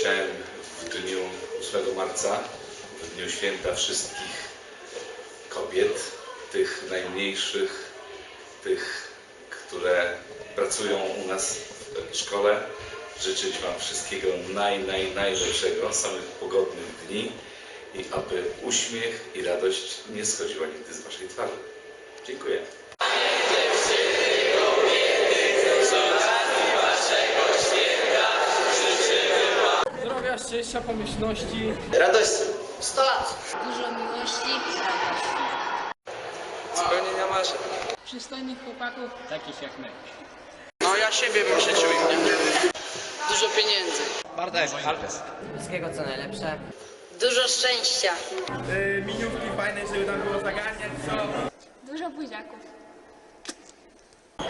Chciałem w dniu 8 marca, w dniu święta wszystkich kobiet, tych najmniejszych, tych, które pracują u nas w szkole, życzyć Wam wszystkiego naj, naj, najlepszego, samych pogodnych dni i aby uśmiech i radość nie schodziła nigdy z Waszej twarzy. Dziękuję. Zdrowia, szczęścia, pomyślności. Radość 100 lat. Dużo miłości. Spełnienia marzeń. Przystojnych chłopaków. Takich jak my. No ja siebie bym życzył im. Dużo pieniędzy. Bartek, Alpes. Wszystkiego co najlepsze. Dużo szczęścia. miniówki fajne, żeby tam było zaganiać, co? Dużo buziaków.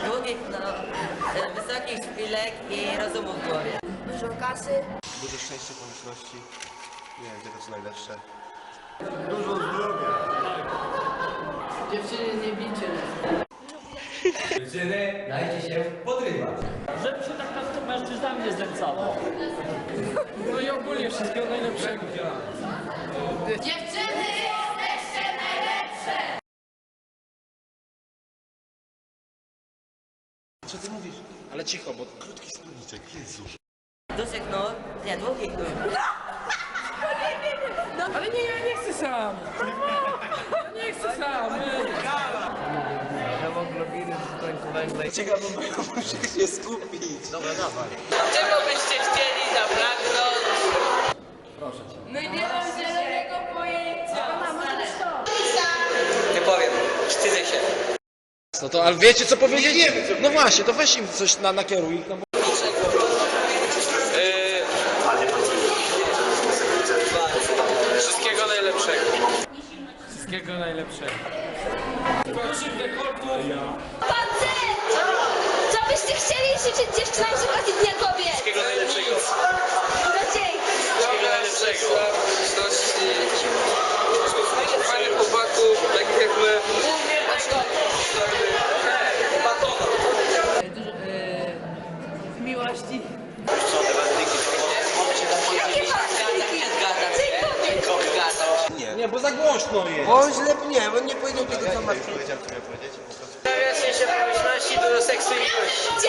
Długich, no, e, wysokich szpilek i rozumu w głowie. Dużo kasy. Dużo szczęścia, pomyślności. Nie wiem, gdzie to co najlepsze. Dziewczyny nie bicie. Dajcie się podrywać. Żeby się tak nad mężczyznami nie znęcało. No i ogólnie wszystkiego najlepszego. Dziewczyny! Co ty mówisz? Ale cicho, bo Krótki spódniczek, Jezu. Dużych nóg, nie, długich nóg. Ale nie, ja nie chcę sam. Ja nie chcę sam. Czekaj, bo muszę się skupić. Dobra, dawaj. Czego byście chcieli zabraknąć? My nie mam zielonego pojęcia. Nie powiem, wstydzę się. No to, ale wiecie co powiedzieć? No właśnie, to weź im coś na, nakieruj. No bo... Wszystkiego najlepszego. Wszystkiego najlepszego. Byście chcieli życzyć dziewczynom z okazji Dnia Kobiet? Wszystkiego najlepszego. No dzięki. Wszystkiego najlepszego. Bo głośno jest. On źle nie, on nie powiedział tego co nie ma. wiem, powiedziałem, co miałem powiedzieć. Stawiacie się pomyślności, dużo seksu i miłości.